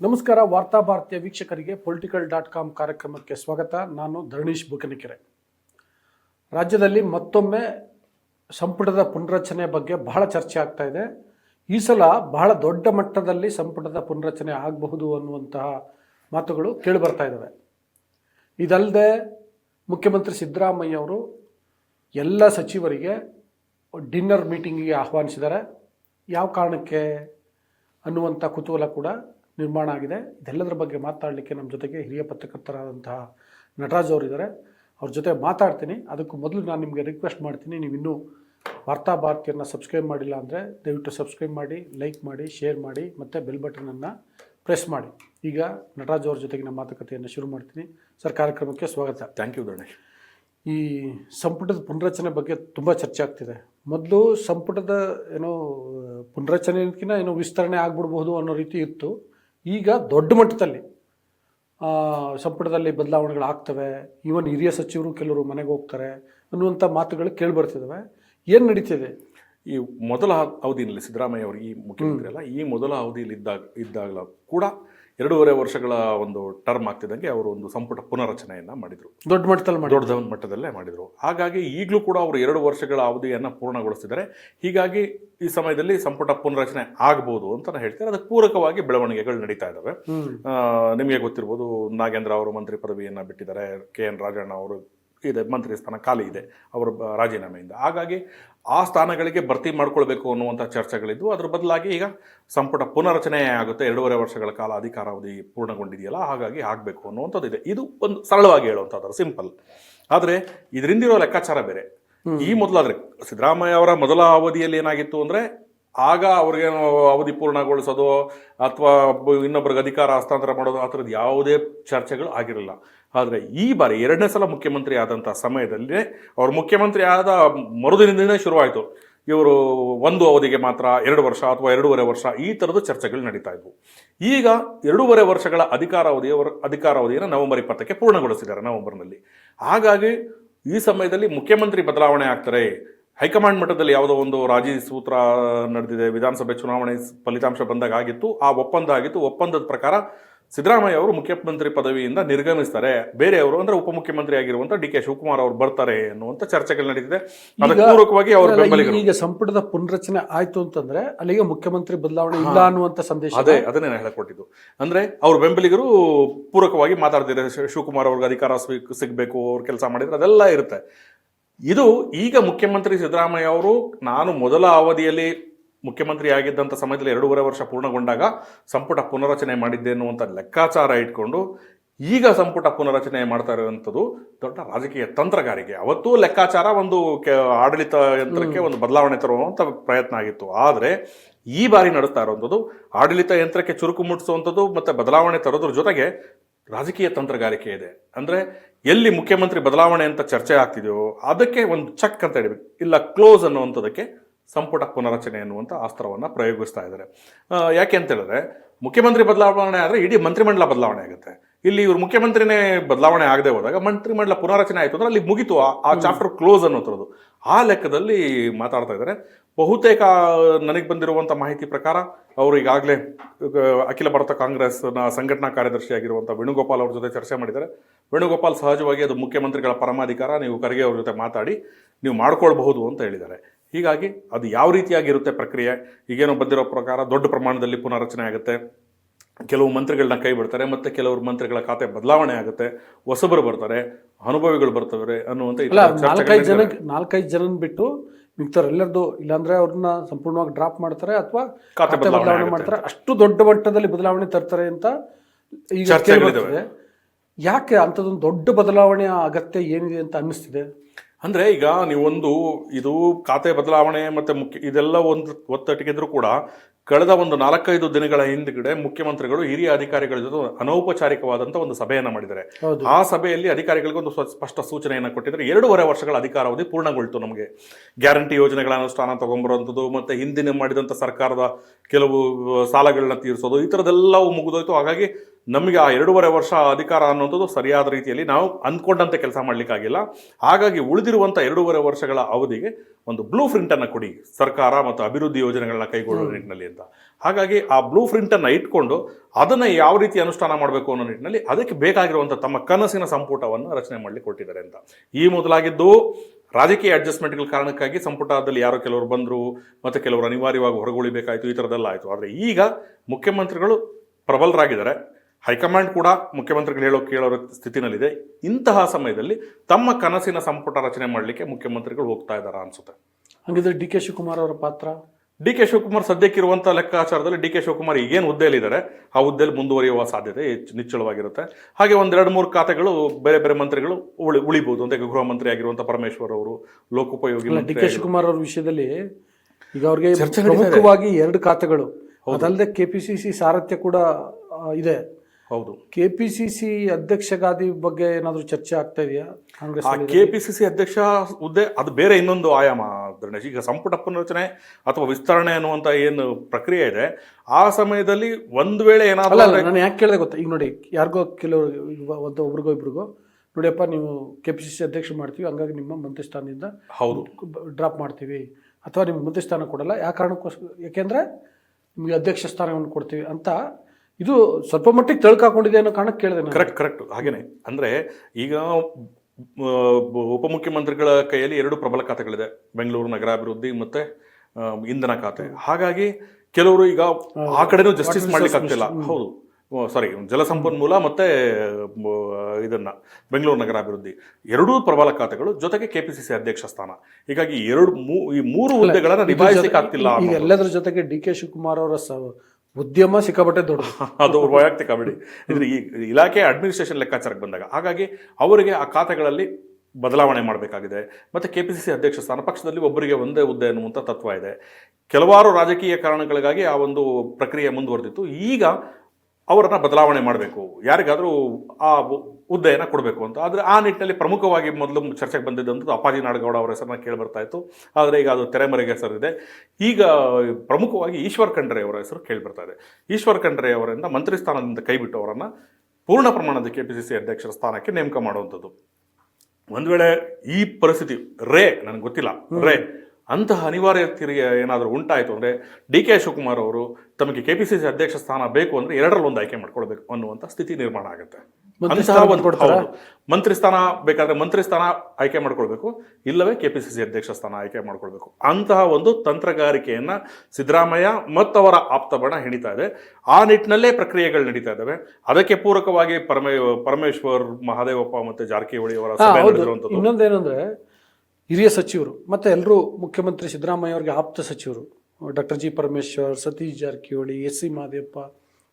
ನಮಸ್ಕಾರ, ವಾರ್ತಾ ಭಾರತೀಯ ವೀಕ್ಷಕರಿಗೆ ಪೊಲಿಟಿಕಲ್ ಡಾಟ್ ಕಾಮ್ ಕಾರ್ಯಕ್ರಮಕ್ಕೆ ಸ್ವಾಗತ. ನಾನು ಧರಣೀಶ್ ಬುಕನಿಕೆರೆ. ರಾಜ್ಯದಲ್ಲಿ ಮತ್ತೊಮ್ಮೆ ಸಂಪುಟದ ಪುನರಚನೆ ಬಗ್ಗೆ ಬಹಳ ಚರ್ಚೆ ಆಗ್ತಾ ಇದೆ. ಈ ಸಲ ಬಹಳ ದೊಡ್ಡ ಮಟ್ಟದಲ್ಲಿ ಸಂಪುಟದ ಪುನರಚನೆ ಆಗಬಹುದು ಅನ್ನುವಂತಹ ಮಾತುಗಳು ಕೇಳಿಬರ್ತಾ ಇದ್ದಾವೆ. ಇದಲ್ಲದೆ ಮುಖ್ಯಮಂತ್ರಿ ಸಿದ್ದರಾಮಯ್ಯ ಅವರು ಎಲ್ಲ ಸಚಿವರಿಗೆ ಡಿನ್ನರ್ ಮೀಟಿಂಗಿಗೆ ಆಹ್ವಾನಿಸಿದ್ದಾರೆ. ಯಾವ ಕಾರಣಕ್ಕೆ ಅನ್ನುವಂಥ ಕುತೂಹಲ ಕೂಡ ನಿರ್ಮಾಣ ಆಗಿದೆ. ಇದೆಲ್ಲದರ ಬಗ್ಗೆ ಮಾತಾಡಲಿಕ್ಕೆ ನಮ್ಮ ಜೊತೆಗೆ ಹಿರಿಯ ಪತ್ರಕರ್ತರಾದಂತಹ ನಟರಾಜ್ ಅವರಿದ್ದಾರೆ. ಅವ್ರ ಜೊತೆ ಮಾತಾಡ್ತೀನಿ. ಅದಕ್ಕೂ ಮೊದಲು ನಾನು ನಿಮಗೆ ರಿಕ್ವೆಸ್ಟ್ ಮಾಡ್ತೀನಿ. ನೀವು ಇನ್ನೂ ವಾರ್ತಾ ಭಾರತಿಯನ್ನು ಸಬ್ಸ್ಕ್ರೈಬ್ ಮಾಡಿಲ್ಲ ಅಂದರೆ ದಯವಿಟ್ಟು ಸಬ್ಸ್ಕ್ರೈಬ್ ಮಾಡಿ ಲೈಕ್ ಮಾಡಿ ಶೇರ್ ಮಾಡಿ ಮತ್ತು ಬೆಲ್ ಬಟನನ್ನು ಪ್ರೆಸ್ ಮಾಡಿ. ಈಗ ನಟರಾಜ್ ಅವ್ರ ನಮ್ಮ ಮಾತುಕತೆಯನ್ನು ಶುರು ಮಾಡ್ತೀನಿ. ಸರ್ ಕಾರ್ಯಕ್ರಮಕ್ಕೆ ಸ್ವಾಗತ. ಥ್ಯಾಂಕ್ ಯು ಗಣೇಶ್ ಈ ಸಂಪುಟದ ಪುನರಚನೆ ಬಗ್ಗೆ ತುಂಬ ಚರ್ಚೆ ಆಗ್ತಿದೆ. ಮೊದಲು ಸಂಪುಟದ ಏನೋ ಪುನರಚನೆಗಿಂತ ಏನೋ ವಿಸ್ತರಣೆ ಆಗ್ಬಿಡ್ಬಹುದು ಅನ್ನೋ ರೀತಿ ಇತ್ತು. ಈಗ ದೊಡ್ಡ ಮಟ್ಟದಲ್ಲಿ ಸಂಪುಟದಲ್ಲಿ ಬದಲಾವಣೆಗಳು ಆಗ್ತವೆ. ಈವನ್ ಹಿರಿಯ ಸಚಿವರು ಕೆಲವರು ಮನೆಗೆ ಹೋಗ್ತಾರೆ ಅನ್ನುವಂಥ ಮಾತುಗಳು ಕೇಳಿಬರ್ತಿದ್ದಾವೆ ಏನು ನಡೀತಿದೆ? ಈ ಮೊದಲ ಅವಧಿಯಲ್ಲಿ ಸಿದ್ದರಾಮಯ್ಯ ಅವರು, ಈ ಮುಖ್ಯಮಂತ್ರಿ ಅಲ್ಲ, ಈ ಮೊದಲ ಅವಧಿಯಲ್ಲಿ ಇದ್ದಾಗ, ಇದ್ದಾಗಲೂ ಕೂಡ ಎರಡೂವರೆ ವರ್ಷಗಳ ಒಂದು ಟರ್ಮ್ ಆಗ್ತಿದ್ದಂಗೆ ಅವರು ಒಂದು ಸಂಪುಟ ಪುನರಚನೆಯನ್ನು ಮಾಡಿದ್ರು. ದೊಡ್ಡ ಮಟ್ಟದಲ್ಲಿ ದೊಡ್ಡ ಮಟ್ಟದಲ್ಲೇ ಮಾಡಿದ್ರು. ಹಾಗಾಗಿ ಈಗಲೂ ಕೂಡ ಅವರು ಎರಡು ವರ್ಷಗಳ ಅವಧಿಯನ್ನು ಪೂರ್ಣಗೊಳಿಸಿದ್ದಾರೆ ಹೀಗಾಗಿ ಈ ಸಮಯದಲ್ಲಿ ಸಂಪುಟ ಪುನರಚನೆ ಆಗ್ಬೋದು ಅಂತ ನಾನು ಹೇಳ್ತಾರೆ ಅದಕ್ಕೆ ಪೂರಕವಾಗಿ ಬೆಳವಣಿಗೆಗಳು ನಡೀತಾ ಇದ್ದಾವೆ ಆ, ನಿಮಗೆ ಗೊತ್ತಿರ್ಬೋದು ನಾಗೇಂದ್ರ ಅವರು ಮಂತ್ರಿ ಪದವಿಯನ್ನು ಬಿಟ್ಟಿದ್ದಾರೆ. ಕೆ ಎನ್ ರಾಜಣ್ಣ ಅವರು ಇದೆ ಮಂತ್ರಿ ಸ್ಥಾನ ಖಾಲಿ ಇದೆ ಅವರ ರಾಜೀನಾಮೆಯಿಂದ. ಹಾಗಾಗಿ ಆ ಸ್ಥಾನಗಳಿಗೆ ಭರ್ತಿ ಮಾಡ್ಕೊಳ್ಬೇಕು ಅನ್ನುವಂಥ ಚರ್ಚೆಗಳಿದ್ದು ಅದ್ರ ಬದಲಾಗಿ ಈಗ ಸಂಪುಟ ಪುನರಚನೆ ಆಗುತ್ತೆ ಎರಡೂವರೆ ವರ್ಷಗಳ ಕಾಲ ಅಧಿಕಾರಾವಧಿ ಪೂರ್ಣಗೊಂಡಿದೆಯಲ್ಲ ಹಾಗಾಗಿ ಆಗಬೇಕು ಅನ್ನುವಂಥದ್ದು ಇದೆ. ಇದು ಒಂದು ಸರಳವಾಗಿ ಹೇಳುವಂಥದ್ದು ಸಿಂಪಲ್. ಆದರೆ ಇದರಿಂದಿರೋ ಲೆಕ್ಕಾಚಾರ ಬೇರೆ. ಈ ಮೊದಲಾದ್ರೆ ಸಿದ್ದರಾಮಯ್ಯ ಅವರ ಮೊದಲ ಅವಧಿಯಲ್ಲಿ ಏನಾಗಿತ್ತು ಅಂದ್ರೆ ಆಗ ಅವ್ರಿಗೇನು ಅವಧಿ ಪೂರ್ಣಗೊಳಿಸೋದು ಅಥವಾ ಇನ್ನೊಬ್ಬರಿಗೆ ಅಧಿಕಾರ ಹಸ್ತಾಂತರ ಮಾಡೋದು ಆ ಥರದ್ದು ಯಾವುದೇ ಚರ್ಚೆಗಳು ಆಗಿರಲಿಲ್ಲ ಆದರೆ ಈ ಬಾರಿ ಎರಡನೇ ಸಲ ಮುಖ್ಯಮಂತ್ರಿ ಆದಂಥ ಸಮಯದಲ್ಲಿ ಅವ್ರು ಮುಖ್ಯಮಂತ್ರಿ ಆದ ಮರುದಿನದಿಂದಲೇ ಶುರುವಾಯಿತು. ಇವರು ಒಂದು ಅವಧಿಗೆ ಮಾತ್ರ, ಎರಡು ವರ್ಷ ಅಥವಾ ಎರಡೂವರೆ ವರ್ಷ ಈ ಥರದ್ದು ಚರ್ಚೆಗಳು ನಡೀತಾ ಇದ್ವು. ಈಗ ಎರಡೂವರೆ ವರ್ಷಗಳ ಅಧಿಕಾರಾವಧಿಯವರ ಅಧಿಕಾರಾವಧಿಯನ್ನು ನವೆಂಬರ್ ಇಪ್ಪತ್ತಕ್ಕೆ ಪೂರ್ಣಗೊಳಿಸಿದ್ದಾರೆ ನವೆಂಬರ್ನಲ್ಲಿ. ಹಾಗಾಗಿ ಈ ಸಮಯದಲ್ಲಿ ಮುಖ್ಯಮಂತ್ರಿ ಬದಲಾವಣೆ ಆಗ್ತಾರೆ. ಹೈಕಮಾಂಡ್ ಮಟ್ಟದಲ್ಲಿ ಯಾವುದೋ ಒಂದು ರಾಜಿ ಸೂತ್ರ ನಡೆದಿದೆ ವಿಧಾನಸಭೆ ಚುನಾವಣೆ ಫಲಿತಾಂಶ ಬಂದಾಗ ಆಗಿತ್ತು ಆ ಒಪ್ಪಂದ ಆಗಿತ್ತು. ಒಪ್ಪಂದದ ಪ್ರಕಾರ ಸಿದ್ದರಾಮಯ್ಯ ಅವರು ಮುಖ್ಯಮಂತ್ರಿ ಪದವಿಯಿಂದ ನಿರ್ಗಮಿಸ್ತಾರೆ. ಬೇರೆಯವರು ಅಂದ್ರೆ ಉಪಮುಖ್ಯಮಂತ್ರಿ ಆಗಿರುವಂತ ಡಿ ಕೆ ಶಿವಕುಮಾರ್ ಅವರು ಬರ್ತಾರೆ ಅನ್ನುವಂತ ಚರ್ಚೆಗಳು ನಡೀತಿದೆ. ಪೂರಕವಾಗಿ ಅವರ ಬೆಂಬಲಿಗರು. ಈಗ ಸಂಪುಟದ ಪುನರಚನೆ ಆಯ್ತು ಅಂತಂದ್ರೆ ಅಲ್ಲಿಗೆ ಮುಖ್ಯಮಂತ್ರಿ ಬದಲಾವಣೆ ಇಲ್ಲ ಅನ್ನುವಂತ ಸಂದೇಶ ಅದೇ ಅದನ್ನೇ ನಾನು ಹೇಳ್ಕೊಟ್ಟಿದ್ದು. ಅಂದ್ರೆ ಅವ್ರ ಬೆಂಬಲಿಗರು ಪೂರಕವಾಗಿ ಮಾತಾಡ್ತಿದ್ದಾರೆ. ಶಿವಕುಮಾರ್ ಅವ್ರಿಗೆ ಅಧಿಕಾರ ಸಿಗ್ಬೇಕು ಅವ್ರು ಕೆಲಸ ಮಾಡಿದ್ರೆ ಅದೆಲ್ಲ ಇರುತ್ತೆ. ಇದು ಈಗ ಮುಖ್ಯಮಂತ್ರಿ ಸಿದ್ದರಾಮಯ್ಯ ಅವರು ನಾನು ಮೊದಲ ಅವಧಿಯಲ್ಲಿ ಮುಖ್ಯಮಂತ್ರಿ ಆಗಿದ್ದಂಥ ಸಮಯದಲ್ಲಿ ಎರಡೂವರೆ ವರ್ಷ ಪೂರ್ಣಗೊಂಡಾಗ ಸಂಪುಟ ಪುನರಚನೆ ಮಾಡಿದ್ದೆ ಅನ್ನುವಂಥ ಲೆಕ್ಕಾಚಾರ ಇಟ್ಕೊಂಡು ಈಗ ಸಂಪುಟ ಪುನರಚನೆ ಮಾಡ್ತಾ ಇರುವಂಥದ್ದು ದೊಡ್ಡ ರಾಜಕೀಯ ತಂತ್ರಗಾರಿಕೆ. ಅವತ್ತೂ ಲೆಕ್ಕಾಚಾರ ಒಂದು ಕೆ- ಆಡಳಿತ ಯಂತ್ರಕ್ಕೆ ಒಂದು ಬದಲಾವಣೆ ತರುವಂಥ ಪ್ರಯತ್ನ ಆಗಿತ್ತು. ಆದರೆ ಈ ಬಾರಿ ನಡೆಸ್ತಾ ಇರುವಂಥದ್ದು ಆಡಳಿತ ಯಂತ್ರಕ್ಕೆ ಚುರುಕು ಮುಟ್ಟಿಸುವಂಥದ್ದು ಮತ್ತು ಬದಲಾವಣೆ ತರೋದ್ರ ಜೊತೆಗೆ ರಾಜಕೀಯ ತಂತ್ರಗಾರಿಕೆ ಇದೆ. ಅಂದ್ರೆ ಎಲ್ಲಿ ಮುಖ್ಯಮಂತ್ರಿ ಬದಲಾವಣೆ ಅಂತ ಚರ್ಚೆ ಆಗ್ತಿದೆಯೋ ಅದಕ್ಕೆ ಒಂದು ಚಕ್ ಅಂತ ಹೇಳಬೇಕು. ಇಲ್ಲ ಕ್ಲೋಸ್ ಅನ್ನುವಂಥದ್ದಕ್ಕೆ ಸಂಪುಟ ಪುನರಚನೆ ಅನ್ನುವಂಥ ಅಸ್ತ್ರವನ್ನು ಪ್ರಯೋಗಿಸ್ತಾ ಇದ್ದಾರೆ. ಯಾಕೆ ಅಂತ ಹೇಳಿದ್ರೆ ಮುಖ್ಯಮಂತ್ರಿ ಬದಲಾವಣೆ ಆದರೆ ಇಡೀ ಮಂತ್ರಿಮಂಡಲ ಬದಲಾವಣೆ ಆಗುತ್ತೆ. ಇಲ್ಲಿ ಇವರು ಮುಖ್ಯಮಂತ್ರಿನೇ ಬದಲಾವಣೆ ಆಗದೆ ಹೋದಾಗ ಮಂತ್ರಿಮಂಡಲ ಪುನಾರಚನೆ ಆಯಿತು ಅಂದ್ರೆ ಅಲ್ಲಿ ಮುಗಿತು. ಆ- ಚಾಪ್ಟರ್ ಕ್ಲೋಸ್ ಅನ್ನೋದ್ರದ್ದು ಆ ಲೆಕ್ಕದಲ್ಲಿ ಮಾತಾಡ್ತಾ ಇದ್ದಾರೆ. ಬಹುತೇಕ ನನಗೆ ಬಂದಿರುವಂಥ ಮಾಹಿತಿ ಪ್ರಕಾರ ಅವರು ಈಗಾಗಲೇ ಅಖಿಲ ಭಾರತ ಕಾಂಗ್ರೆಸ್ನ ಸಂಘಟನಾ ಕಾರ್ಯದರ್ಶಿ ಆಗಿರುವಂಥ ವೇಣುಗೋಪಾಲ್ ಅವ್ರ ಜೊತೆ ಚರ್ಚೆ ಮಾಡಿದ್ದಾರೆ. ವೇಣುಗೋಪಾಲ್ ಸಹಜವಾಗಿ ಅದು ಮುಖ್ಯಮಂತ್ರಿಗಳ ಪರಮಾಧಿಕಾರ ನೀವು ಖರ್ಗೆ ಅವ್ರ ಜೊತೆ ಮಾತಾಡಿ ನೀವು ಮಾಡ್ಕೊಳ್ಬಹುದು ಅಂತ ಹೇಳಿದ್ದಾರೆ. ಹೀಗಾಗಿ ಅದು ಯಾವ ರೀತಿಯಾಗಿರುತ್ತೆ ಪ್ರಕ್ರಿಯೆ? ಈಗೇನೋ ಬಂದಿರೋ ಪ್ರಕಾರ ದೊಡ್ಡ ಪ್ರಮಾಣದಲ್ಲಿ ಪುನರಚನೆ ಆಗುತ್ತೆ. ಕೆಲವು ಮಂತ್ರಿಗಳನ್ನ ಕೈ ಬಿಡ್ತಾರೆ ಮತ್ತೆ ಕೆಲವರು ಮಂತ್ರಿಗಳ ಖಾತೆ ಬದಲಾವಣೆ ಆಗುತ್ತೆ ಹೊಸಬರು ಬರ್ತಾರೆ ಅನುಭವಿಗಳು ಬರ್ತವೆ ಅನ್ನುವಂಥ ನಾಲ್ಕೈದು ಜನ. ನಾಲ್ಕೈದು ಜನನ್ ಬಿಟ್ಟು ಮಿಕ್ತವ್ರೆಲ್ಲರದು ಇಲ್ಲಾಂದ್ರೆ ಅವ್ರನ್ನ ಸಂಪೂರ್ಣವಾಗಿ ಡ್ರಾಪ್ ಮಾಡ್ತಾರೆ ಅಥವಾ ಖಾತೆ ಬದಲಾವಣೆ ಮಾಡ್ತಾರೆ ಅಷ್ಟು ದೊಡ್ಡ ಮಟ್ಟದಲ್ಲಿ ಬದಲಾವಣೆ ತರ್ತಾರೆ ಅಂತ ಈಗ. ಯಾಕೆ ಅಂಥದ್ದೊಂದು ದೊಡ್ಡ ಬದಲಾವಣೆ ಅಗತ್ಯ ಏನಿದೆ ಅಂತ ಅನ್ನಿಸ್ತಿದೆ ಅಂದ್ರೆ ಈಗ ನೀವೊಂದು ಇದು ಖಾತೆ ಬದಲಾವಣೆ ಮತ್ತೆ ಮುಖ್ಯ ಇದೆಲ್ಲ ಒಂದು ಒತ್ತಟ್ಟಿಗೆದ್ರು ಕೂಡ ಕಳೆದ ಒಂದು ನಾಲ್ಕೈದು ದಿನಗಳ ಹಿಂದ್ಗಡೆ ಮುಖ್ಯಮಂತ್ರಿಗಳು ಹಿರಿಯ ಅಧಿಕಾರಿಗಳ ಜೊತೆ ಅನೌಪಚಾರಿಕವಾದಂತ ಒಂದು ಸಭೆಯನ್ನ ಮಾಡಿದ್ದಾರೆ. ಆ ಸಭೆಯಲ್ಲಿ ಅಧಿಕಾರಿಗಳಿಗೆ ಒಂದು ಸ್ವ- ಸ್ಪಷ್ಟ ಸೂಚನೆಯನ್ನು ಕೊಟ್ಟಿದ್ದಾರೆ ಎರಡೂವರೆ ವರ್ಷಗಳ ಅಧಿಕಾರಾವಧಿ ಪೂರ್ಣಗೊಳ್ತು ನಮಗೆ. ಗ್ಯಾರಂಟಿ ಯೋಜನೆಗಳ ಅನುಷ್ಠಾನ ತಗೊಂಬರುವಂಥದ್ದು ಮತ್ತೆ ಹಿಂದಿನ ಮಾಡಿದಂಥ ಸರ್ಕಾರದ ಕೆಲವು ಸಾಲಗಳನ್ನ ತೀರಿಸೋದು ಈ ಥರದ್ದೆಲ್ಲವೂ ಮುಗಿದೋಯ್ತು. ಹಾಗಾಗಿ ನಮಗೆ ಆ ಎರಡೂವರೆ ವರ್ಷ ಅಧಿಕಾರ ಅನ್ನೋದು ಸರಿಯಾದ ರೀತಿಯಲ್ಲಿ ನಾವು ಅಂದ್ಕೊಂಡಂತೆ ಕೆಲಸ ಮಾಡಲಿಕ್ಕಾಗಿಲ್ಲ. ಹಾಗಾಗಿ ಉಳಿದಿರುವಂಥ ಎರಡೂವರೆ ವರ್ಷಗಳ ಅವಧಿಗೆ ಒಂದು ಬ್ಲೂ ಪ್ರಿಂಟನ್ನು ಕೊಡಿ ಸರ್ಕಾರ ಮತ್ತು ಅಭಿವೃದ್ಧಿ ಯೋಜನೆಗಳನ್ನ ಕೈಗೊಳ್ಳುವ ನಿಟ್ಟಿನಲ್ಲಿ ಅಂತ. ಹಾಗಾಗಿ ಆ ಬ್ಲೂ ಪ್ರಿಂಟನ್ನು ಇಟ್ಕೊಂಡು ಅದನ್ನು ಯಾವ ರೀತಿ ಅನುಷ್ಠಾನ ಮಾಡಬೇಕು ಅನ್ನೋ ನಿಟ್ಟಿನಲ್ಲಿ ಅದಕ್ಕೆ ಬೇಕಾಗಿರುವಂಥ ತಮ್ಮ ಕನಸಿನ ಸಂಪುಟವನ್ನು ರಚನೆ ಮಾಡಲಿಕ್ಕೆ ಕೊಟ್ಟಿದ್ದಾರೆ ಅಂತ. ಈ ಮೊದಲಾಗಿದ್ದು ರಾಜಕೀಯ ಅಡ್ಜಸ್ಟ್ಮೆಂಟ್ಗಳ ಕಾರಣಕ್ಕಾಗಿ ಸಂಪುಟದಲ್ಲಿ ಯಾರೋ ಕೆಲವರು ಬಂದರು ಮತ್ತು ಕೆಲವರು ಅನಿವಾರ್ಯವಾಗಿ ಹೊರಗುಳಿಬೇಕಾಯಿತು ಈ ಥರದ್ದೆಲ್ಲ ಆಯಿತು. ಆದರೆ ಈಗ ಮುಖ್ಯಮಂತ್ರಿಗಳು ಪ್ರಬಲರಾಗಿದ್ದಾರೆ. ಹೈಕಮಾಂಡ್ ಕೂಡ ಮುಖ್ಯಮಂತ್ರಿಗಳು ಹೇಳೋ ಕೇಳೋ ಸ್ಥಿತಿನಲ್ಲಿದೆ. ಇಂತಹ ಸಮಯದಲ್ಲಿ ತಮ್ಮ ಕನಸಿನ ಸಂಪುಟ ರಚನೆ ಮಾಡಲಿಕ್ಕೆ ಮುಖ್ಯಮಂತ್ರಿಗಳು ಹೋಗ್ತಾ ಇದ್ದಾರಾ ಅನ್ಸುತ್ತೆ. ಹಾಗಿದ್ರೆ ಡಿ ಕೆ ಶಿವಕುಮಾರ್ ಅವರ ಪಾತ್ರ? ಡಿ ಕೆ ಶಿವಕುಮಾರ್ ಸದ್ಯಕ್ಕಿರುವಂಥ ಲೆಕ್ಕಾಚಾರದಲ್ಲಿ ಡಿ ಕೆ ಶಿವಕುಮಾರ್ ಈಗೇನು ಹುದ್ದೆಯಲ್ಲಿದ್ದಾರೆ ಆ ಹುದ್ದೆಯಲ್ಲಿ ಮುಂದುವರಿಯುವ ಸಾಧ್ಯತೆ ಹೆಚ್ಚು ನಿಚ್ಚಳವಾಗಿರುತ್ತೆ. ಹಾಗೆ ಒಂದೆರಡು ಮೂರು ಖಾತೆಗಳು ಬೇರೆ ಬೇರೆ ಮಂತ್ರಿಗಳು ಉಳಿ ಉಳಿಬಹುದು ಅಂತ ಗೃಹ ಮಂತ್ರಿ ಆಗಿರುವಂತಹ ಪರಮೇಶ್ವರ್ ಅವರು ಲೋಕೋಪಯೋಗಿ ಡಿ ಕೆ ಶಿವಕುಮಾರ್ ಅವರ ವಿಷಯದಲ್ಲಿ ಈಗ ಅವ್ರಿಗೆ ಪ್ರಮುಖವಾಗಿ ಎರಡು ಖಾತೆಗಳು. ಅದಲ್ಲದೆ ಕೆಪಿಸಿಸಿ ಸಾರಥ್ಯ ಕೂಡ ಇದೆ. ಹೌದು. ಕೆ ಪಿ ಸಿ ಸಿ ಅಧ್ಯಕ್ಷಗಾದಿ ಬಗ್ಗೆ ಏನಾದರೂ ಚರ್ಚೆ ಆಗ್ತಾ ಇದೆಯಾ? ಕಾಂಗ್ರೆಸ್ ಆ ಕೆ ಪಿ ಸಿ ಸಿ ಅಧ್ಯಕ್ಷ ಹುದ್ದೆ ಅದು ಬೇರೆ ಇನ್ನೊಂದು ಆಯಾಮ ಧರಣೇಶ್ ಈಗ ಸಂಪುಟ ಪುನರಚನೆ ಅಥವಾ ವಿಸ್ತರಣೆ ಅನ್ನುವಂಥ ಏನು ಪ್ರಕ್ರಿಯೆ ಇದೆ ಆ ಸಮಯದಲ್ಲಿ ಒಂದು ವೇಳೆ ಅಲ್ಲ ಏನಾದರೂ ಅಲ್ಲ ನಾನು ಯಾಕೆ ಕೇಳಿದೆ ಗೊತ್ತಾ? ಈಗ ನೋಡಿ ಯಾರಿಗೋ ಕೆಲವರು ಒಂದು ಒಬ್ರಿಗೋ ಇಬ್ರಿಗೋ ನೋಡಿಯಪ್ಪ ನೀವು ಕೆ ಪಿ ಸಿ ಸಿ ಅಧ್ಯಕ್ಷ ಮಾಡ್ತೀವಿ ಹಂಗಾಗಿ ನಿಮ್ಮ ಮಂತ್ರಿ ಸ್ಥಾನದಿಂದ ಹೌದು. ಡ್ರಾಪ್ ಮಾಡ್ತೀವಿ ಅಥವಾ ನಿಮ್ಗೆ ಮಂತ್ರಿ ಸ್ಥಾನ ಕೊಡಲ್ಲ ಯಾವ ಕಾರಣಕ್ಕೋಸ್ಕರ ಯಾಕೆಂದ್ರೆ ನಿಮಗೆ ಅಧ್ಯಕ್ಷ ಸ್ಥಾನವನ್ನು ಕೊಡ್ತೀವಿ ಅಂತ ಇದು ಸ್ವಲ್ಪ ಮಟ್ಟಿಗೆ ತಳ್ಕಾಕೊಂಡಿದೆ ಅನ್ನೋ ಕಾರಣಕ್ಕೆ ಕೇಳಿದೆ ಕರೆಕ್ಟ್ ಕರೆಕ್ಟ್ ಹಾಗೇನೆ. ಅಂದ್ರೆ ಈಗ ಉಪಮುಖ್ಯಮಂತ್ರಿಗಳ ಕೈಯಲ್ಲಿ ಎರಡು ಪ್ರಬಲ ಖಾತೆಗಳಿದೆ. ಬೆಂಗಳೂರು ನಗರಾಭಿವೃದ್ಧಿ ಮತ್ತೆ ಇಂಧನ ಖಾತೆ. ಹಾಗಾಗಿ ಕೆಲವರು ಈಗ ಆ ಕಡೆನೂ ಜಸ್ಟಿಸ್ ಮಾಡ್ಲಿಕ್ಕೆ ಆಗ್ತಿಲ್ಲ. ಹೌದು. ಸಾರಿ ಜಲಸಂಪನ್ಮೂಲ ಮತ್ತೆ ಇದನ್ನು ಬೆಂಗಳೂರು ನಗರಾಭಿವೃದ್ಧಿ. ಎರಡೂ ಪ್ರಬಲ ಖಾತೆಗಳು ಜೊತೆಗೆ ಕೆಪಿಸಿಸಿ ಅಧ್ಯಕ್ಷ ಸ್ಥಾನ. ಹೀಗಾಗಿ ಎರಡು ಮೂ- ಈ ಮೂರು ಹುದ್ದೆಗಳನ್ನು ನಿಭಾಯಿಸಲಿಕ್ಕೆ ಆಗ್ತಿಲ್ಲ ಎಲ್ಲದರ ಜೊತೆಗೆ ಡಿ ಕೆ ಶಿವಕುಮಾರ್ ಅವರ ಸ ಉದ್ಯಮ ಸಿಕ್ಕಾಪಟ್ಟೆ ದೊಡ್ಡ ಅದು ಅವ್ರ ವೈಯಕ್ತಿಕ ಬಿಡಿ. ಇದ್ರ ಈ ಇಲಾಖೆ ಅಡ್ಮಿನಿಸ್ಟ್ರೇಷನ್ ಲೆಕ್ಕಾಚಾರಕ್ಕೆ ಬಂದಾಗ, ಹಾಗಾಗಿ ಅವರಿಗೆ ಆ ಖಾತೆಗಳಲ್ಲಿ ಬದಲಾವಣೆ ಮಾಡಬೇಕಾಗಿದೆ. ಮತ್ತು ಕೆ ಪಿ ಸಿ ಅಧ್ಯಕ್ಷ ಸ್ಥಾನ, ಪಕ್ಷದಲ್ಲಿ ಒಬ್ಬರಿಗೆ ಒಂದೇ ಹುದ್ದೆ ಅನ್ನುವಂಥ ತತ್ವ ಇದೆ. ಕೆಲವಾರು ರಾಜಕೀಯ ಕಾರಣಗಳಿಗಾಗಿ ಆ ಒಂದು ಪ್ರಕ್ರಿಯೆ ಮುಂದುವರೆದಿತ್ತು. ಈಗ ಅವರನ್ನ ಬದಲಾವಣೆ ಮಾಡಬೇಕು. ಯಾರಿಗಾದರೂ ಆ ಹುದ್ದೆಯನ್ನು ಕೊಡಬೇಕು ಅಂತ. ಆದರೆ ಆ ನಿಟ್ಟಿನಲ್ಲಿ ಪ್ರಮುಖವಾಗಿ ಮೊದಲು ಚರ್ಚೆಗೆ ಬಂದಿದ್ದಂಥದ್ದು ಅಪ್ಪಾಜಿ ನಾಡಗೌಡ ಅವರ ಹೆಸರನ್ನ ಕೇಳಿ ಬರ್ತಾ ಇತ್ತು. ಆದರೆ ಈಗ ಅದು ತೆರೆಮರೆಗೆ ಹೆಸರಿದೆ. ಈಗ ಪ್ರಮುಖವಾಗಿ ಈಶ್ವರ್ ಖಂಡ್ರೆ ಅವರ ಹೆಸರು ಕೇಳಿ ಬರ್ತಾ ಇದೆ. ಈಶ್ವರ್ ಖಂಡ್ರೆ ಅವರಿಂದ ಮಂತ್ರಿ ಸ್ಥಾನದಿಂದ ಕೈಬಿಟ್ಟು ಅವರನ್ನು ಪೂರ್ಣ ಪ್ರಮಾಣದ ಕೆ ಪಿ ಸಿ ಸಿ ಅಧ್ಯಕ್ಷರ ಸ್ಥಾನಕ್ಕೆ ನೇಮಕ ಮಾಡುವಂಥದ್ದು. ಒಂದು ವೇಳೆ ಈ ಪರಿಸ್ಥಿತಿ, ರೇ, ನನಗೆ ಗೊತ್ತಿಲ್ಲ, ರೇ ಅಂತಹ ಅನಿವಾರ್ಯತೆ ಏನಾದರೂ ಉಂಟಾಯಿತು ಅಂದರೆ ಡಿ ಕೆ ಶಿವಕುಮಾರ್ ಅವರು ತಮಗೆ ಕೆ ಪಿ ಸಿ ಸಿ ಅಧ್ಯಕ್ಷ ಸ್ಥಾನ ಬೇಕು ಅಂದರೆ ಎರಡರಲ್ಲಿ ಒಂದು ಆಯ್ಕೆ ಮಾಡ್ಕೊಳ್ಬೇಕು ಅನ್ನುವಂಥ ಸ್ಥಿತಿ ನಿರ್ಮಾಣ ಆಗುತ್ತೆ. ಮಂತ್ರಿ ಅಂತಹ ಸ್ಥಾನ ಒಂದು ಕೊಡ್ತಾರಾ? ಮಂತ್ರಿ ಸ್ಥಾನ ಬೇಕಾದ್ರೆ ಮಂತ್ರಿ ಸ್ಥಾನ ಆಯ್ಕೆ ಮಾಡ್ಕೊಳ್ಬೇಕು. ಇಲ್ಲವೇ ಕೆ ಪಿ ಸಿ ಸಿ ಅಧ್ಯಕ್ಷ ಸ್ಥಾನ ಆಯ್ಕೆ ಮಾಡ್ಕೊಳ್ಬೇಕು. ಅಂತಹ ಒಂದು ತಂತ್ರಗಾರಿಕೆಯನ್ನ ಸಿದ್ದರಾಮಯ್ಯ ಮತ್ತವರ ಆಪ್ತ ಬಣ ಹಿಡಿತಾ ಇದೆ. ಆ ನಿಟ್ಟಿನಲ್ಲೇ ಪ್ರಕ್ರಿಯೆಗಳು ನಡೀತಾ ಇದ್ದಾವೆ. ಅದಕ್ಕೆ ಪೂರಕವಾಗಿ ಪರಮೇ ಪರಮೇಶ್ವರ್ ಮಹಾದೇವಪ್ಪ ಮತ್ತೆ ಜಾರಕಿಹೊಳಿ ಅವರ ಇನ್ನೊಂದೇನಂದ್ರೆ ಹಿರಿಯ ಸಚಿವರು ಮತ್ತೆ ಎಲ್ಲರೂ ಮುಖ್ಯಮಂತ್ರಿ ಸಿದ್ದರಾಮಯ್ಯ ಅವರಿಗೆ ಆಪ್ತ ಸಚಿವರು doctor G Parameshwar Satish Jarkiholi S C Mahadevappa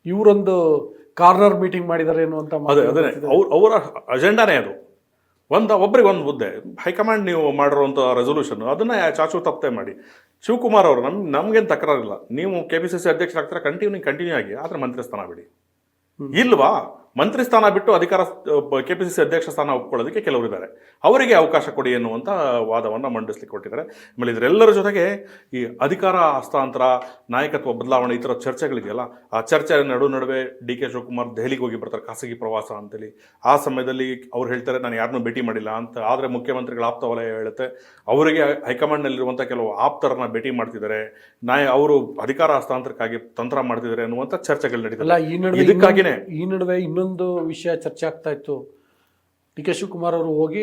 ಇವರೊಂದು corner meeting ಮಾಡಿದ್ದಾರೆ ಅನ್ನುವಂತ ಮಾತು ಅದೇ ಅದೇ ಅವ್ರ ಅವರ ಅಜೆಂಡಾನೇ ಅದು. ಒಂದು ಒಬ್ಬರಿಗೆ ಒಂದು ಹುದ್ದೆ. ಹೈಕಮಾಂಡ್ ನೀವು ಮಾಡಿರುವಂಥ ರೆಸೊಲ್ಯೂಷನ್ ಅದನ್ನ ಚಾಚು ತಪ್ತೆ ಮಾಡಿ. ಶಿವಕುಮಾರ್ ಅವರು ನಮ್ ನಮಗೇನು ತಕರಾರಿಲ್ಲ. ನೀವು ಕೆ ಪಿ ಸಿ ಸಿ ಅಧ್ಯಕ್ಷರಾಗ್ತಾರೆ ಕಂಟಿನ್ಯೂ ಕಂಟಿನ್ಯೂ ಆಗಿ ಆದರೆ ಮಂತ್ರಿ ಸ್ಥಾನ ಬಿಡಿ ಇಲ್ವಾ? ಮಂತ್ರಿ ಸ್ಥಾನ ಬಿಟ್ಟು ಅಧಿಕಾರ ಕೆ ಪಿ ಸಿ ಸಿ ಅಧ್ಯಕ್ಷ ಸ್ಥಾನ ಒಪ್ಕೊಳ್ಳೋದಕ್ಕೆ ಕೆಲವರು ಇದ್ದಾರೆ. ಅವರಿಗೆ ಅವಕಾಶ ಕೊಡಿ ಎನ್ನುವಂಥ ವಾದವನ್ನು ಮಂಡಿಸ್ಲಿಕ್ಕೆ ಕೊಟ್ಟಿದ್ದಾರೆ. ಆಮೇಲೆ ಇದರೆಲ್ಲರ ಜೊತೆಗೆ ಈ ಅಧಿಕಾರ ಹಸ್ತಾಂತರ ನಾಯಕತ್ವ ಬದಲಾವಣೆ ಈ ಥರ ಚರ್ಚೆಗಳಿದೆಯಲ್ಲ ಆ ಚರ್ಚೆ ನಡು ನಡುವೆ ಡಿ ಕೆ ಶಿವಕುಮಾರ್ ದೆಹಲಿಗೆ ಹೋಗಿ ಬರ್ತಾರೆ ಖಾಸಗಿ ಪ್ರವಾಸ ಅಂತೇಳಿ. ಆ ಸಮಯದಲ್ಲಿ ಅವ್ರು ಹೇಳ್ತಾರೆ ನಾನು ಯಾರನ್ನೂ ಭೇಟಿ ಮಾಡಿಲ್ಲ ಅಂತ. ಆದರೆ ಮುಖ್ಯಮಂತ್ರಿಗಳ ಆಪ್ತ ವಲಯ ಹೇಳುತ್ತೆ ಅವರಿಗೆ ಹೈಕಮಾಂಡ್ನಲ್ಲಿರುವಂಥ ಕೆಲವು ಆಪ್ತರನ್ನ ಭೇಟಿ ಮಾಡ್ತಿದ್ದಾರೆ. ನಾಯ ಅವರು ಅಧಿಕಾರ ಹಸ್ತಾಂತರಕ್ಕಾಗಿ ತಂತ್ರ ಮಾಡ್ತಿದ್ದಾರೆ ಅನ್ನುವಂಥ ಚರ್ಚೆಗಳು ನಡೀತಲ್ಲ ಈ ನಡುವೆ ಈ ನಡುವೆ ಇನ್ನೊಂದು ವಿಷಯ ಚರ್ಚೆ ಆಗ್ತಾ ಇತ್ತು. ಡಿ ಕೆ ಶಿವಕುಮಾರ್ ಅವರು ಹೋಗಿ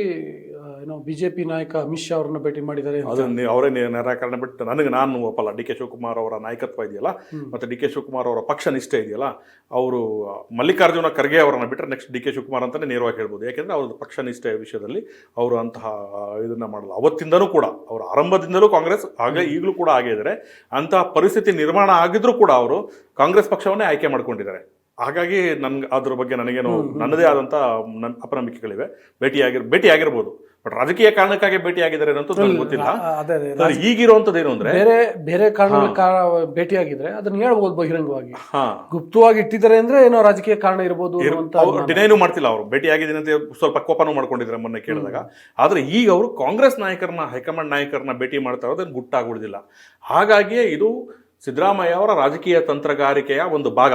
ಏನೋ ಬಿಜೆಪಿ ನಾಯಕ ಅಮಿತ್ ಶಾ ಅವರನ್ನ ಭೇಟಿ ಮಾಡಿದ್ದಾರೆ ಅಂತ. ಅದನ್ನ ಅವರೇ ನಿರಾಕರಣೆ ಬಿಟ್ಟು ನನಗೆ ನಾನು ಒಪ್ಪಲ್ಲ. ಡಿ ಕೆ ಶಿವಕುಮಾರ್ ಅವರ ನಾಯಕತ್ವ ಇದೆಯಲ್ಲ ಮತ್ತೆ ಡಿ ಕೆ ಶಿವಕುಮಾರ್ ಅವರ ಪಕ್ಷ ನಿಷ್ಠೆ ಇದೆಯಲ್ಲ ಅವರು ಮಲ್ಲಿಕಾರ್ಜುನ ಖರ್ಗೆ ಅವರನ್ನ ಬಿಟ್ಟರೆ ನೆಕ್ಸ್ಟ್ ಡಿ ಕೆ ಶಿವಕುಮಾರ್ ಅಂತಲೇ ನೇರವಾಗಿ ಹೇಳ್ಬೋದು. ಯಾಕೆಂದ್ರೆ ಅವ್ರದ್ದು ಪಕ್ಷ ನಿಷ್ಠೆಯ ವಿಷಯದಲ್ಲಿ ಅವರು ಅಂತಹ ಇದನ್ನು ಇದನ್ನ ಮಾಡಲ್ಲ. ಅವತ್ತಿಂದನೂ ಕೂಡ ಅವರ ಆರಂಭದಿಂದಲೂ ಕಾಂಗ್ರೆಸ್ ಹಾಗೆ ಈಗಲೂ ಕೂಡ ಹಾಗೆ ಇದ್ದಾರೆ. ಅಂತಹ ಪರಿಸ್ಥಿತಿ ನಿರ್ಮಾಣ ಆಗಿದ್ರೂ ಕೂಡ ಅವರು ಕಾಂಗ್ರೆಸ್ ಪಕ್ಷವನ್ನೇ ಆಯ್ಕೆ ಮಾಡ್ಕೊಂಡಿದ್ದಾರೆ. ಹಾಗಾಗಿ ನನ್ಗೆ ಅದ್ರ ಬಗ್ಗೆ ನನಗೇನು ನನ್ನದೇ ಆದಂಥ ನನ್ನ ಅಪನಂಬಿಕೆಗಳಿವೆ. ಭೇಟಿಯಾಗಿರ್ ಭೇಟಿಯಾಗಿರ್ಬೋದು. ಬಟ್ ರಾಜಕೀಯ ಕಾರಣಕ್ಕಾಗಿ ಭೇಟಿಯಾಗಿದ್ದಾರೆ ಅಂತ ನನಗೆ ಗೊತ್ತಿಲ್ಲ. ಈಗಿರುವಂತದ್ದು ಏನು ಅಂದ್ರೆ ಬೇರೆ ಬೇರೆ ಕಾರಣಗಳ ಭೇಟಿ ಭೇಟಿಯಾಗಿದ್ರೆ ಅದನ್ನ ಹೇಳ್ಬೋದು ಬಹಿರಂಗವಾಗಿ. ಗುಪ್ತವಾಗಿ ಇಟ್ಟಿದ್ದಾರೆ ಅಂದ್ರೆ ಏನೋ ರಾಜಕೀಯ ಕಾರಣ ಇರ್ಬೋದು ಡಿನೈನು ಮಾಡ್ತಿಲ್ಲ ಅವರು. ಭೇಟಿಯಾಗಿದ್ದೀನಿ ಅಂತ ಸ್ವಲ್ಪ ಕೋಪನೂ ಮಾಡ್ಕೊಂಡಿದ್ದಾರೆ ಮೊನ್ನೆ ಕೇಳಿದಾಗ. ಆದ್ರೆ ಈಗ ಅವರು ಕಾಂಗ್ರೆಸ್ ನಾಯಕರನ್ನ ಹೈಕಮಾಂಡ್ ನಾಯಕರನ್ನ ಭೇಟಿ ಮಾಡ್ತಾ ಇರೋದನ್ನು ಗುಟ್ಟಾಗುವುದಿಲ್ಲ ಹಾಗಾಗಿಯೇ ಇದು ಸಿದ್ದರಾಮಯ್ಯ ಅವರ ರಾಜಕೀಯ ತಂತ್ರಗಾರಿಕೆಯ ಒಂದು ಭಾಗ.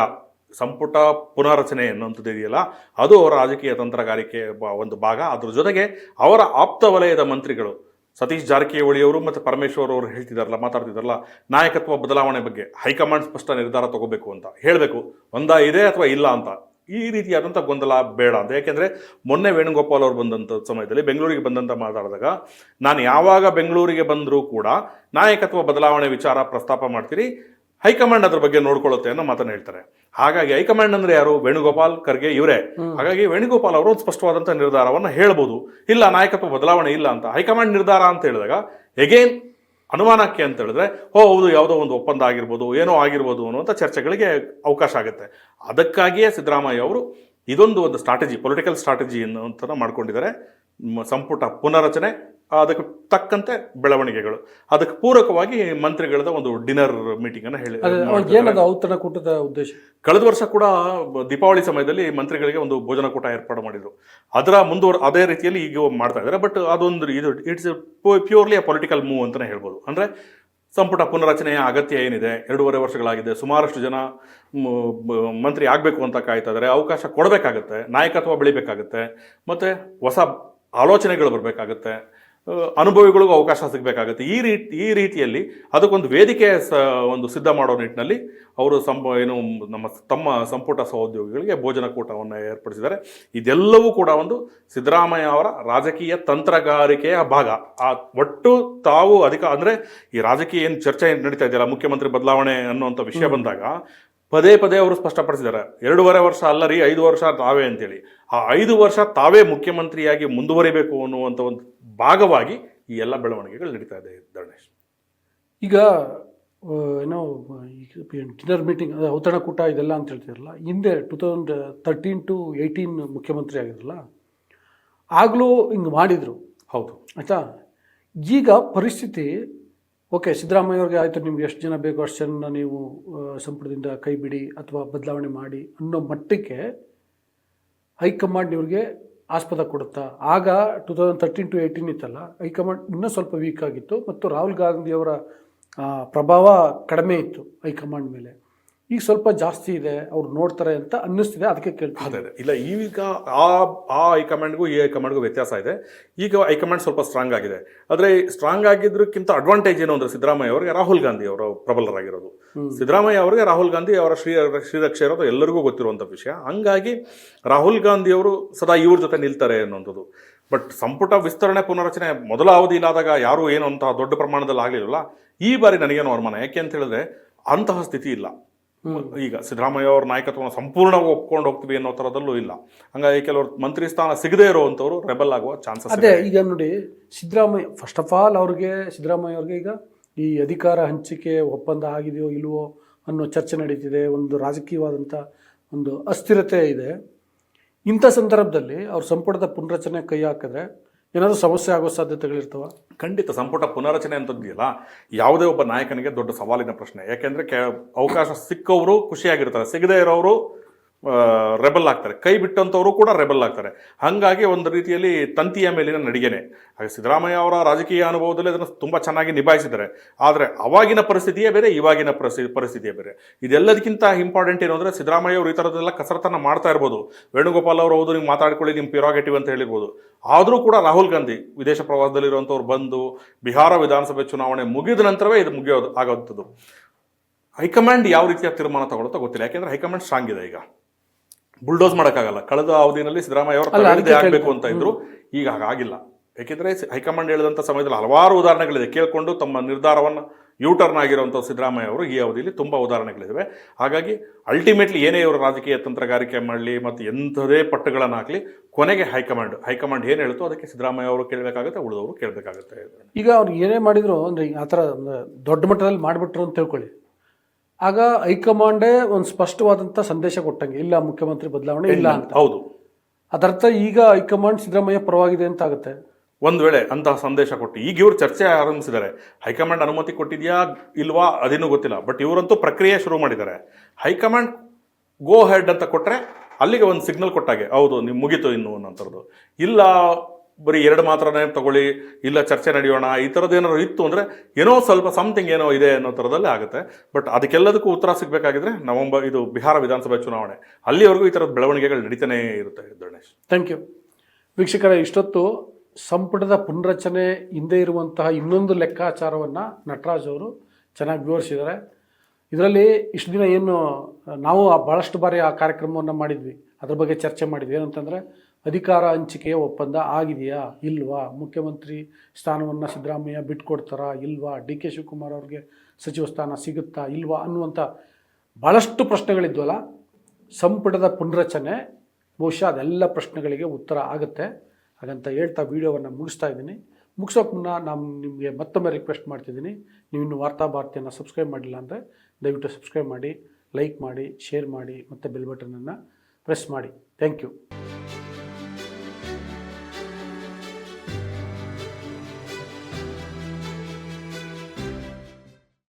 ಸಂಪುಟ ಪುನಾರಚನೆ ಅನ್ನುವಂಥದ್ದು ಇದೆಯಲ್ಲ ಅದು ಅವರ ರಾಜಕೀಯ ತಂತ್ರಗಾರಿಕೆ ಒಂದು ಭಾಗ. ಅದರ ಜೊತೆಗೆ ಅವರ ಆಪ್ತ ವಲಯದ ಮಂತ್ರಿಗಳು, ಸತೀಶ್ ಜಾರಕಿಹೊಳಿ ಅವರು ಮತ್ತು ಪರಮೇಶ್ವರ್ ಅವರು ಹೇಳ್ತಿದಾರಲ್ಲ, ಮಾತಾಡ್ತಿದಾರಲ್ಲ, ನಾಯಕತ್ವ ಬದಲಾವಣೆ ಬಗ್ಗೆ ಹೈಕಮಾಂಡ್ ಸ್ಪಷ್ಟ ನಿರ್ಧಾರ ತಗೋಬೇಕು ಅಂತ ಹೇಳಬೇಕು. ಒಂದ ಇದೆ ಅಥವಾ ಇಲ್ಲ ಅಂತ. ಈ ರೀತಿಯಾದಂಥ ಗೊಂದಲ ಬೇಡ ಅಂತ. ಯಾಕೆಂದರೆ ಮೊನ್ನೆ ವೇಣುಗೋಪಾಲ್ ಅವರು ಬಂದಂಥ ಸಮಯದಲ್ಲಿ, ಬೆಂಗಳೂರಿಗೆ ಬಂದಂತ ಮಾತಾಡಿದಾಗ, ನಾನು ಯಾವಾಗ ಬೆಂಗಳೂರಿಗೆ ಬಂದರೂ ಕೂಡ ನಾಯಕತ್ವ ಬದಲಾವಣೆ ವಿಚಾರ ಪ್ರಸ್ತಾಪ ಮಾಡ್ತೀರಿ ಹೈಕಮಾಂಡ್ ಅದ್ರ ಬಗ್ಗೆ ನೋಡ್ಕೊಳ್ಳುತ್ತೆ ಅನ್ನೋ ಮಾತನ್ನ ಹೇಳ್ತಾರೆ. ಹಾಗಾಗಿ ಹೈಕಮಾಂಡ್ ಅಂದ್ರೆ ಯಾರು? ವೇಣುಗೋಪಾಲ್ ಖರ್ಗೆ ಇವರೇ. ಹಾಗಾಗಿ ವೇಣುಗೋಪಾಲ್ ಅವರು ಒಂದು ಸ್ಪಷ್ಟವಾದಂಥ ನಿರ್ಧಾರವನ್ನು ಹೇಳ್ಬೋದು. ಇಲ್ಲ ನಾಯಕತ್ವ ಬದಲಾವಣೆ ಇಲ್ಲ ಅಂತ. ಹೈಕಮಾಂಡ್ ನಿರ್ಧಾರ ಅಂತ ಹೇಳಿದಾಗ ಎಗೇನ್ ಅನುಮಾನಕ್ಕೆ ಅಂತ ಹೇಳಿದ್ರೆ ಓ ಹೌದು ಯಾವುದೋ ಒಂದು ಒಪ್ಪಂದ ಆಗಿರ್ಬೋದು ಏನೋ ಆಗಿರ್ಬೋದು ಅನ್ನುವಂಥ ಚರ್ಚೆಗಳಿಗೆ ಅವಕಾಶ ಆಗುತ್ತೆ. ಅದಕ್ಕಾಗಿಯೇ ಸಿದ್ದರಾಮಯ್ಯ ಅವರು ಇದೊಂದು ಒಂದು ಸ್ಟ್ರಾಟಜಿ ಪೊಲಿಟಿಕಲ್ ಸ್ಟ್ರಾಟಜಿ ಅನ್ನುವಂಥ ಮಾಡ್ಕೊಂಡಿದ್ದಾರೆ. ಸಂಪುಟ ಪುನರಚನೆ ಅದಕ್ಕೆ ತಕ್ಕಂತೆ ಬೆಳವಣಿಗೆಗಳು. ಅದಕ್ಕೆ ಪೂರಕವಾಗಿ ಮಂತ್ರಿಗಳದ ಒಂದು ಡಿನ್ನರ್ ಮೀಟಿಂಗ್ ಅನ್ನು ಹೇಳಿ ಔತಣ ಕೂಟದ ಏನದು ಔತಣಕೂಟದ ಉದ್ದೇಶ? ಕಳೆದ ವರ್ಷ ಕೂಡ ದೀಪಾವಳಿ ಸಮಯದಲ್ಲಿ ಮಂತ್ರಿಗಳಿಗೆ ಒಂದು ಭೋಜನ ಕೂಟ ಏರ್ಪಾಡು ಮಾಡಿದ್ರು. ಅದರ ಮುಂದುವರ್ ಅದೇ ರೀತಿಯಲ್ಲಿ ಈಗ ಮಾಡ್ತಾ ಇದ್ದಾರೆ. ಬಟ್ ಅದೊಂದು ಇದು it's purely a political move ಅಂತಲೇ ಹೇಳ್ಬೋದು. ಅಂದರೆ ಸಂಪುಟ ಪುನರಚನೆಯ ಅಗತ್ಯ ಏನಿದೆ? ಎರಡೂವರೆ ವರ್ಷಗಳಾಗಿದೆ. ಸುಮಾರಷ್ಟು ಜನ ಮಂತ್ರಿ ಆಗಬೇಕು ಅಂತ ಕಾಯ್ತಾ ಇದ್ದಾರೆ. ಅವಕಾಶ ಕೊಡಬೇಕಾಗತ್ತೆ. ನಾಯಕತ್ವ ಬೆಳಿಬೇಕಾಗತ್ತೆ. ಮತ್ತು ಹೊಸ ಆಲೋಚನೆಗಳು ಬರಬೇಕಾಗತ್ತೆ. ಅನುಭವಿಗಳಿಗೂ ಅವಕಾಶ ಸಿಗಬೇಕಾಗುತ್ತೆ. ಈ ರೀತಿ ಈ ರೀತಿಯಲ್ಲಿ ಅದಕ್ಕೊಂದು ವೇದಿಕೆ ಸ ಒಂದು ಸಿದ್ಧ ಮಾಡೋ ನಿಟ್ಟಿನಲ್ಲಿ ಅವರು ಸಂಪ ಏನು ನಮ್ಮ ತಮ್ಮ ಸಂಪುಟ ಸಹೋದ್ಯೋಗಿಗಳಿಗೆ ಭೋಜನ ಕೂಟವನ್ನು ಏರ್ಪಡಿಸಿದ್ದಾರೆ. ಇದೆಲ್ಲವೂ ಕೂಡ ಒಂದು ಸಿದ್ದರಾಮಯ್ಯ ಅವರ ರಾಜಕೀಯ ತಂತ್ರಗಾರಿಕೆಯ ಭಾಗ. ಆ ಒಟ್ಟು ತಾವು ಅಧಿಕ ಅಂದರೆ ಈ ರಾಜಕೀಯ ಏನು ಚರ್ಚೆ ನಡೀತಾ ಇದೆಯಲ್ಲ ಮುಖ್ಯಮಂತ್ರಿ ಬದಲಾವಣೆ ಅನ್ನುವಂಥ ವಿಷಯ ಬಂದಾಗ ಪದೇ ಪದೇ ಅವರು ಸ್ಪಷ್ಟಪಡಿಸಿದ್ದಾರೆ. ಎರಡೂವರೆ ವರ್ಷ ಅಲ್ಲ ರೀ ಐದು ವರ್ಷ ತಾವೇ ಅಂತೇಳಿ. ಆ ಐದು ವರ್ಷ ತಾವೇ ಮುಖ್ಯಮಂತ್ರಿಯಾಗಿ ಮುಂದುವರಿಬೇಕು ಅನ್ನುವಂಥ ಒಂದು ಭಾಗವಾಗಿ ಈ ಎಲ್ಲ ಬೆಳವಣಿಗೆಗಳು ನಡೀತಾ ಇದೆ ಧರಣೇಶ್ ಈಗ ಏನೋ ಡಿನ್ನರ್ ಮೀಟಿಂಗ್ ಅದೇ ಔತಣಕೂಟ ಇದೆಲ್ಲ ಅಂತ ಹೇಳ್ತಿರಲ್ಲ ಹಿಂದೆ two thousand thirteen to eighteen ಮುಖ್ಯಮಂತ್ರಿ ಆಗಿದ್ರಲ್ಲ ಆಗಲೂ ಹಿಂಗೆ ಮಾಡಿದರು. ಹೌದು. ಆಯಿತಾ? ಈಗ ಪರಿಸ್ಥಿತಿ ಓಕೆ ಸಿದ್ದರಾಮಯ್ಯ ಅವ್ರಿಗೆ ಆಯಿತು ನಿಮ್ಗೆ ಎಷ್ಟು ಜನ ಬೇಕು ಅಷ್ಟು ಜನ ನೀವು ಸಂಪುಟದಿಂದ ಕೈ ಬಿಡಿ ಅಥವಾ ಬದಲಾವಣೆ ಮಾಡಿ ಅನ್ನೋ ಮಟ್ಟಕ್ಕೆ ಹೈಕಮಾಂಡ್ ಇವ್ರಿಗೆ ಆಸ್ಪದ ಕೊಡುತ್ತಾ? ಆಗ two thousand thirteen to eighteen ಇತ್ತಲ್ಲ, ಹೈಕಮಾಂಡ್ ಇನ್ನೂ ಸ್ವಲ್ಪ ವೀಕ್ ಆಗಿತ್ತು ಮತ್ತು ರಾಹುಲ್ ಗಾಂಧಿಯವರ ಪ್ರಭಾವ ಕಡಿಮೆ ಇತ್ತು ಹೈಕಮಾಂಡ್ ಮೇಲೆ. ಈಗ ಸ್ವಲ್ಪ ಜಾಸ್ತಿ ಇದೆ ಅವ್ರು ನೋಡ್ತಾರೆ ಅಂತ ಅನ್ನಿಸ್ತಿದೆ ಅದಕ್ಕೆ ಕೇಳ್ತೀನಿ ಅದೇ ಅದೇ. ಇಲ್ಲ ಈಗ ಆ ಆ ಹೈಕಮಾಂಡ್ಗೂ ಈ ಹೈಕಮಾಂಡ್ಗೂ ವ್ಯತ್ಯಾಸ ಇದೆ. ಈಗ ಹೈಕಮಾಂಡ್ ಸ್ವಲ್ಪ ಸ್ಟ್ರಾಂಗ್ ಆಗಿದೆ. ಆದರೆ ಸ್ಟ್ರಾಂಗ್ ಆಗಿದ್ದಕ್ಕಿಂತ ಅಡ್ವಾಂಟೇಜ್ ಏನು ಅಂದರೆ ಸಿದ್ದರಾಮಯ್ಯ ಅವರಿಗೆ ರಾಹುಲ್ ಗಾಂಧಿ ಅವರು ಪ್ರಬಲರಾಗಿರೋದು. ಸಿದ್ದರಾಮಯ್ಯ ಅವರಿಗೆ ರಾಹುಲ್ ಗಾಂಧಿ ಅವರ ಶ್ರೀ ಶ್ರೀರಕ್ಷೆ ಇರೋದು ಎಲ್ಲರಿಗೂ ಗೊತ್ತಿರುವಂಥ ವಿಷಯ. ಹಂಗಾಗಿ ರಾಹುಲ್ ಗಾಂಧಿ ಅವರು ಸದಾ ಇವ್ರ ಜೊತೆ ನಿಲ್ತಾರೆ ಅನ್ನೋಂಥದ್ದು. ಬಟ್ ಸಂಪುಟ ವಿಸ್ತರಣೆ ಪುನರಚನೆ ಮೊದಲ ಅವಧಿಲಾದಾಗ ಯಾರು ಏನು ಅಂತ ದೊಡ್ಡ ಪ್ರಮಾಣದಲ್ಲಿ ಆಗಲಿಲ್ಲ ಈ ಬಾರಿ ನನಗೇನು ಅನುಮಾನ ಯಾಕೆ ಅಂತ ಹೇಳಿದ್ರೆ ಅಂತಹ ಸ್ಥಿತಿ ಇಲ್ಲ. ಈಗ ಸಿದ್ದರಾಮಯ್ಯ ಅವ್ರ ನಾಯಕತ್ವವನ್ನು ಸಂಪೂರ್ಣವಾಗಿ ಒಪ್ಕೊಂಡು ಹೋಗ್ತೀವಿ ಅನ್ನೋ ಥರದಲ್ಲೂ ಇಲ್ಲ. ಹಂಗಾಗಿ ಕೆಲವರು ಮಂತ್ರಿ ಸ್ಥಾನ ಸಿಗದೇ ಇರುವಂಥವ್ರು ರೆಬಲ್ ಆಗುವ ಚಾನ್ಸಸ್ ಅದೇ ಈಗ ನೋಡಿ ಸಿದ್ದರಾಮಯ್ಯ ಫಸ್ಟ್ ಆಫ್ ಆಲ್ ಅವ್ರಿಗೆ ಸಿದ್ದರಾಮಯ್ಯ ಅವ್ರಿಗೆ ಈಗ ಈ ಅಧಿಕಾರ ಹಂಚಿಕೆ ಒಪ್ಪಂದ ಆಗಿದೆಯೋ ಇಲ್ಲವೋ ಅನ್ನೋ ಚರ್ಚೆ ನಡೀತಿದೆ ಒಂದು ರಾಜಕೀಯವಾದಂಥ ಒಂದು ಅಸ್ಥಿರತೆ ಇದೆ. ಇಂಥ ಸಂದರ್ಭದಲ್ಲಿ ಅವ್ರ ಸಂಪುಟದ ಪುನರಚನೆ ಕೈ ಹಾಕಿದ್ರೆ ಏನಾದರೂ ಸಮಸ್ಯೆ ಆಗೋ ಸಾಧ್ಯತೆಗಳಿರ್ತವ? ಖಂಡಿತ, ಸಂಪುಟ ಪುನರಚನೆ ಅಂತಂದಿಲ್ಲ ಯಾವುದೇ ಒಬ್ಬ ನಾಯಕನಿಗೆ ದೊಡ್ಡ ಸವಾಲಿನ ಪ್ರಶ್ನೆ. ಯಾಕೆಂದರೆ, ಕೆ ಅವಕಾಶ ಸಿಕ್ಕವರು ಖುಷಿಯಾಗಿರ್ತಾರೆ. ಸಿಗದೇ ಇರೋರು ರೆಬಲ್ ಆಗ್ತಾರೆ. ಕೈ ಬಿಟ್ಟಂಥವರು ಕೂಡ ರೆಬಲ್ ಆಗ್ತಾರೆ. ಹಾಗಾಗಿ ಒಂದು ರೀತಿಯಲ್ಲಿ ತಂತಿಯ ಮೇಲಿನ ನಡಿಗೆನೆ. ಹಾಗೆ ಸಿದ್ದರಾಮಯ್ಯ ಅವರ ರಾಜಕೀಯ ಅನುಭವದಲ್ಲಿ ಅದನ್ನು ತುಂಬ ಚೆನ್ನಾಗಿ ನಿಭಾಯಿಸಿದ್ದಾರೆ. ಆದರೆ ಅವಾಗಿನ ಪರಿಸ್ಥಿತಿಯೇ ಬೇರೆ, ಇವಾಗಿನ ಪರಿಸ್ಥಿತಿ ಪರಿಸ್ಥಿತಿಯೇ ಬೇರೆ. ಇದೆಲ್ಲದಕ್ಕಿಂತ ಇಂಪಾರ್ಟೆಂಟ್ ಏನು ಅಂದರೆ ಸಿದ್ದರಾಮಯ್ಯ ಅವರು ಈ ಥರದ್ದೆಲ್ಲ ಕಸರತ್ತನ್ನು ಮಾಡ್ತಾ ಇರ್ಬೋದು. ವೇಣುಗೋಪಾಲ್ ಅವರು ಹೌದು, ನೀವು ಮಾತಾಡ್ಕೊಳ್ಳಿ ನಿಮ್ಮ ಪಿರಾಗೇಟಿವ್ ಅಂತ ಹೇಳಿರ್ಬೋದು. ಆದರೂ ಕೂಡ ರಾಹುಲ್ ಗಾಂಧಿ ವಿದೇಶ ಪ್ರವಾಸದಲ್ಲಿರುವಂಥವ್ರು ಬಂದು ಬಿಹಾರ ವಿಧಾನಸಭೆ ಚುನಾವಣೆ ಮುಗಿದ ನಂತರವೇ ಇದು ಮುಗಿಯೋದು ಆಗೋಂಥದ್ದು ಹೈಕಮಾಂಡ್ ಯಾವ ರೀತಿಯ ತೀರ್ಮಾನ ತಗೊಳುತ್ತೋ ಗೊತ್ತಿಲ್ಲ. ಯಾಕೆಂದ್ರೆ ಹೈಕಮಾಂಡ್ ಸ್ಟ್ರಾಂಗ್ ಇದೆ ಈಗ. ಬುಲ್ಡೋಸ್ ಮಾಡೋಕ್ಕಾಗಲ್ಲ. ಕಳೆದ ಅವಧಿನಲ್ಲಿ ಸಿದ್ದರಾಮಯ್ಯ ಅವರು ಆಗಬೇಕು ಅಂತ ಇದ್ರು. ಈಗ ಹಾಗಾಗಿಲ್ಲ ಯಾಕೆಂದ್ರೆ ಹೈಕಮಾಂಡ್ ಹೇಳಿದಂಥ ಸಮಯದಲ್ಲಿ ಹಲವಾರು ಉದಾಹರಣೆಗಳಿದೆ. ಕೇಳಿಕೊಂಡು ತಮ್ಮ ನಿರ್ಧಾರವನ್ನು ಯೂಟರ್ನ್ ಆಗಿರುವಂಥ ಸಿದ್ದರಾಮಯ್ಯ ಅವರು ಈ ಅವಧಿಯಲ್ಲಿ ತುಂಬ ಉದಾಹರಣೆಗಳಿವೆ ಹಾಗಾಗಿ ಅಲ್ಟಿಮೇಟ್ಲಿ ಏನೇ ಇವರು ರಾಜಕೀಯ ತಂತ್ರಗಾರಿಕೆ ಮಾಡಲಿ ಮತ್ತು ಎಂಥದೇ ಪಟ್ಟುಗಳನ್ನು ಹಾಕಲಿ ಕೊನೆಗೆ ಹೈಕಮಾಂಡ್ ಹೈಕಮಾಂಡ್ ಏನು ಹೇಳುತ್ತೋ ಅದಕ್ಕೆ ಸಿದ್ದರಾಮಯ್ಯ ಅವರು ಕೇಳಬೇಕಾಗುತ್ತೆ ಉಳಿದವರು ಕೇಳಬೇಕಾಗುತ್ತೆ. ಈಗ ಅವ್ರು ಏನೇ ಮಾಡಿದ್ರು ಅಂದರೆ ಆ ಥರ ದೊಡ್ಡ ಮಟ್ಟದಲ್ಲಿ ಮಾಡಿಬಿಟ್ರು ಅಂತ ತಿಳ್ಕೊಳ್ಳಿ. ಆಗ ಹೈಕಮಾಂಡೇ ಒಂದು ಸ್ಪಷ್ಟವಾದಂಥ ಸಂದೇಶ ಕೊಟ್ಟಂಗೆ ಇಲ್ಲ ಮುಖ್ಯಮಂತ್ರಿ ಬದಲಾವಣೆ ಇಲ್ಲ ಅಂತ. ಹೌದು. ಅದರ್ಥ ಈಗ ಹೈಕಮಾಂಡ್ ಸಿದ್ದರಾಮಯ್ಯ ಪರವಾಗಿದೆ ಅಂತ ಆಗುತ್ತೆ. ಒಂದು ವೇಳೆ ಅಂತಹ ಸಂದೇಶ ಕೊಟ್ಟು ಈಗ ಇವರು ಚರ್ಚೆ ಆರಂಭಿಸಿದ್ದಾರೆ. ಹೈಕಮಾಂಡ್ ಅನುಮತಿ ಕೊಟ್ಟಿದೆಯಾ ಇಲ್ವಾ ಅದೇನೂ ಗೊತ್ತಿಲ್ಲ ಬಟ್ ಇವರಂತೂ ಪ್ರಕ್ರಿಯೆ ಶುರು ಮಾಡಿದ್ದಾರೆ. ಹೈಕಮಾಂಡ್ ಗೋ ಹೆಡ್ ಅಂತ ಕೊಟ್ಟರೆ ಅಲ್ಲಿಗೆ ಒಂದು ಸಿಗ್ನಲ್ ಕೊಟ್ಟಾಗೆ ಹೌದು ನೀವು ಮುಗೀತು ಇನ್ನು ಅನ್ನೋಂಥದ್ದು ಇಲ್ಲ ಬರೀ ಎರಡು ಮಾತ್ರನೇ ತಗೊಳ್ಳಿ, ಇಲ್ಲ ಚರ್ಚೆ ನಡೆಯೋಣ, ಈ ಥರದ್ದು ಏನಾದ್ರು ಇತ್ತು ಅಂದರೆ ಏನೋ ಸ್ವಲ್ಪ ಸಮಥಿಂಗ್ ಏನೋ ಇದೆ ಅನ್ನೋ ಥರದಲ್ಲಿ ಆಗುತ್ತೆ. ಬಟ್ ಅದಕ್ಕೆಲ್ಲದಕ್ಕೂ ಉತ್ತರ ಸಿಗಬೇಕಾಗಿದ್ರೆ ನವೆಂಬರ್, ಇದು ಬಿಹಾರ ವಿಧಾನಸಭೆ ಚುನಾವಣೆ. ಅಲ್ಲಿವರೆಗೂ ಈ ಥರದ ಬೆಳವಣಿಗೆಗಳು ನಡೀತಾನೇ ಇರುತ್ತೆ ಗಣೇಶ್ ಥ್ಯಾಂಕ್ ಯು ವೀಕ್ಷಕರ, ಇಷ್ಟೊತ್ತು ಸಂಪುಟದ ಪುನರಚನೆ ಹಿಂದೆ ಇರುವಂತಹ ಇನ್ನೊಂದು ಲೆಕ್ಕಾಚಾರವನ್ನು ನಟರಾಜ್ ಅವರು ಚೆನ್ನಾಗಿ ವಿವರಿಸಿದ್ದಾರೆ. ಇದರಲ್ಲಿ ಇಷ್ಟು ದಿನ ಏನು, ನಾವು ಭಾಳಷ್ಟು ಬಾರಿ ಆ ಕಾರ್ಯಕ್ರಮವನ್ನು ಮಾಡಿದ್ವಿ. ಅದ್ರ ಬಗ್ಗೆ ಚರ್ಚೆ ಮಾಡಿದ್ವಿ. ಏನಂತಂದರೆ ಅಧಿಕಾರ ಹಂಚಿಕೆಯ ಒಪ್ಪಂದ ಆಗಿದೆಯಾ? ಇಲ್ವಾ? ಮುಖ್ಯಮಂತ್ರಿ ಸ್ಥಾನವನ್ನು ಸಿದ್ದರಾಮಯ್ಯ ಬಿಟ್ಕೊಡ್ತಾರಾ? ಇಲ್ವಾ? ಡಿ ಕೆ ಶಿವಕುಮಾರ್ ಅವ್ರಿಗೆ ಸಚಿವ ಸ್ಥಾನ ಸಿಗುತ್ತಾ? ಇಲ್ವಾ? ಅನ್ನುವಂಥ ಭಾಳಷ್ಟು ಪ್ರಶ್ನೆಗಳಿದ್ವಲ್ಲ. ಸಂಪುಟದ ಪುನರಚನೆ ಬಹುಶಃ ಅದೆಲ್ಲ ಪ್ರಶ್ನೆಗಳಿಗೆ ಉತ್ತರ ಆಗುತ್ತೆ. ಹಾಗಂತ ಹೇಳ್ತಾ ವೀಡಿಯೋವನ್ನು ಮುಗಿಸ್ತಾ ಇದ್ದೀನಿ. ಮುಗಿಸೋಕೆ ಮುನ್ನ ನಾನು ನಿಮಗೆ ಮತ್ತೊಮ್ಮೆ ರಿಕ್ವೆಸ್ಟ್ ಮಾಡ್ತಿದ್ದೀನಿ. ನೀವು ಇನ್ನು ವಾರ್ತಾ ಭಾರತಿಯನ್ನು ಸಬ್ಸ್ಕ್ರೈಬ್ ಮಾಡಿಲ್ಲ ಅಂದರೆ ದಯವಿಟ್ಟು ಸಬ್ಸ್ಕ್ರೈಬ್ ಮಾಡಿ ಲೈಕ್ ಮಾಡಿ ಶೇರ್ ಮಾಡಿ ಮತ್ತು ಬೆಲ್ ಬಟನನ್ನು ಪ್ರೆಸ್ ಮಾಡಿ. Thank you